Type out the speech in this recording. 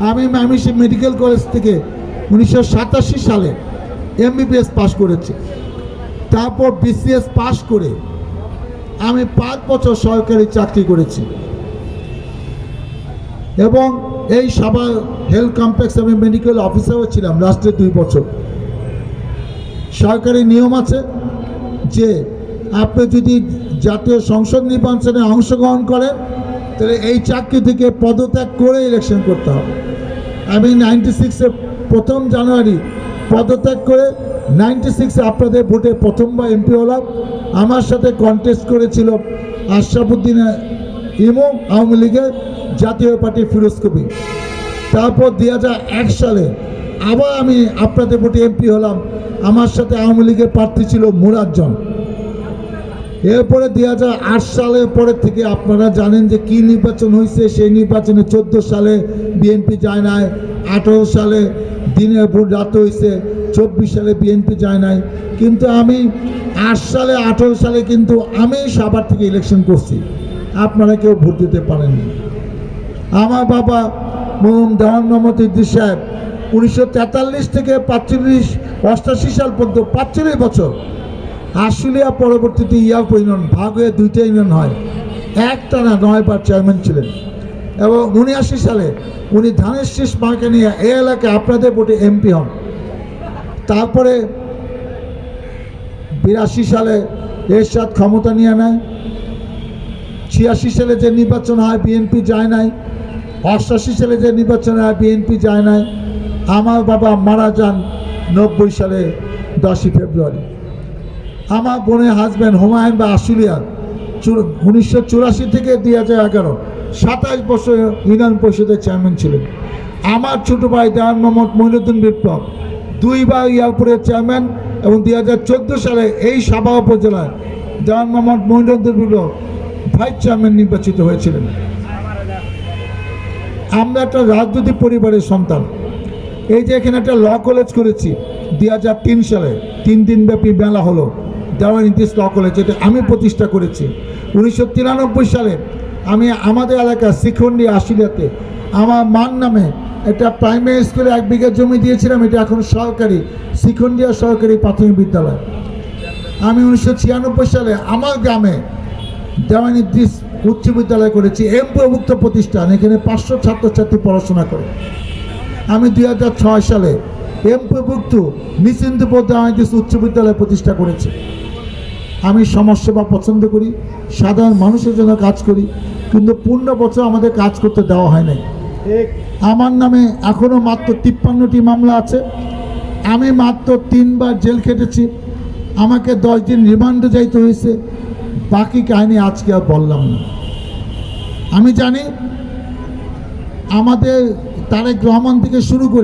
আমি মামিসি medical college থেকে উনিশশো সাতাশি সালে এমবিবিএস পাশ করেছি। তারপর বিসিএস পাশ করে আমি পাঁচ বছর সরকারি চাকরি করেছি। এবং এই সভা হেলথ কমপ্লেক্স আমি মেডিকেল অফিসারও ছিলাম লাস্টের দুই বছর। সরকারি নিয়ম আছে যে আপনি যদি জাতীয় সংসদ নির্বাচনে অংশগ্রহণ করেন তাহলে এই চাকরি থেকে পদত্যাগ করে ইলেকশন করতে হবে। আমি নাইনটি সিক্সে প্রথম জানুয়ারি পদত্যাগ করে নাইনটি সিক্সে আপনাদের ভোটে প্রথমবার এমপি হলাম। আমার সাথে কন্টেস্ট করেছিল আশরাফুদ্দিন ইমো আওয়ামী লীগের জাতীয় পার্টি ফিরোজ কবি তারপর দুই এক সালে আবার আমি আপনাদের ভোটে এমপি হলাম। আমার সাথে আওয়ামী লীগের প্রার্থী ছিল মুরাজ্জন এরপরে দুই আট সালের পরে থেকে আপনারা জানেন যে কি নির্বাচন হয়েছে, সেই নির্বাচনে চোদ্দ সালে বিএনপি যায় নাই, আঠেরো সালে দিনের ভোট রাত হয়েছে, চব্বিশ সালে বিএনপি যায় নাই। কিন্তু আমি আট সালে, আঠেরো সালে কিন্তু আমি সাবার থেকে ইলেকশন করছি। আপনারা কেউ ভোট দিতে পারেননি। আমার বাবা মোহাম্মদ দেওয়ান মোহাম্মদ ইদ্দিস সাহেব, উনিশশো তেতাল্লিশ থেকে পাঁচচল্লিশ, অষ্টাশি সাল পর্যন্ত, পাঁচচল্লিশ বছর আশুলিয়া পরবর্তীতে ইয়াপ ইউনিয়ন ভাগ হয়ে দুইটা ইউনিয়ন হয়। একটা না, নয়বার চেয়ারম্যান ছিলেন। এবং উনআশি সালে উনি ধানের শীষ মাকে নিয়ে এ এলাকায় আপনাদের ভোটে এমপি হন। তারপরে বিরাশি সালে এরশাদ ক্ষমতা নিয়ে নেয়। ছিয়াশি সালে যে নির্বাচন হয়, বিএনপি যায় নাই। অষ্টাশি সালে যে নির্বাচন হয়, বিএনপি যায় নাই। আমার বাবা মারা যান নব্বই সালে দশই ফেব্রুয়ারি। আমার বোনের হাজব্যান্ড হুমায়ুন বা আশুলিয়া উনিশশো চুরাশি থেকে দুই হাজার এগারো, সাতাশ বছর ইউনিয়ন পরিষদের চেয়ারম্যান ছিলেন। আমার ছোটো ভাই দেওয়ান মোহাম্মদ মহিনুদ্দিন বিপ্লব দুইবার ইয়ারপুরের চেয়ারম্যান এবং দুই হাজার চোদ্দ সালে এই সাবা উপজেলায় দেওয়ান মোহাম্মদ মহিনুদ্দিন বিপ্লব ভাইস চেয়ারম্যান নির্বাচিত হয়েছিলেন। আমরা একটা রাজনৈতিক পরিবারের সন্তান। এই যে এখানে একটা ল কলেজ করেছি দুই হাজার তিন সালে, তিন দিনব্যাপী মেলা হলো। দেওয়ান ইন্দিস ল কলেজ এটা আমি প্রতিষ্ঠা করেছি। উনিশশো তিরানব্বই সালে আমি আমাদের এলাকা শিখন্ডি আশিলাতে আমার মার নামে একটা প্রাইমারি স্কুলে এক বিঘা জমি দিয়েছিলাম, এটা এখন সরকারি শিখন্ডিয়া সরকারি প্রাথমিক বিদ্যালয়। আমি উনিশশো ছিয়ানব্বই সালে আমার গ্রামে দেওয়ান ইদ্রিস উচ্চ বিদ্যালয় করেছি এমপিভুক্ত প্রতিষ্ঠান, এখানে পাঁচশো ছাত্রছাত্রী পড়াশোনা করে। আমি দু হাজার ছয় সালে এমপিভুক্ত নিশ্চিন্তপুর দেওয়ান ইদ্রিস উচ্চ বিদ্যালয় প্রতিষ্ঠা করেছি। আমি সমাজসেবা পছন্দ করি সাধারণ মানুষের জন্য কাজ করি কিন্তু পূর্ণ বছর আমাদের কাজ করতে দেওয়া হয় নাই। আমার নামে এখনও মাত্র তিপ্পান্নটি মামলা আছে। আমি মাত্র তিনবার জেল খেটেছি। আমাকে দশ দিন রিমান্ডে যাইতে হয়েছে। বাকি কাহিনী আজকে আর বললাম না। আমি জানি আমাদের তারেক রহমান থেকে শুরু করে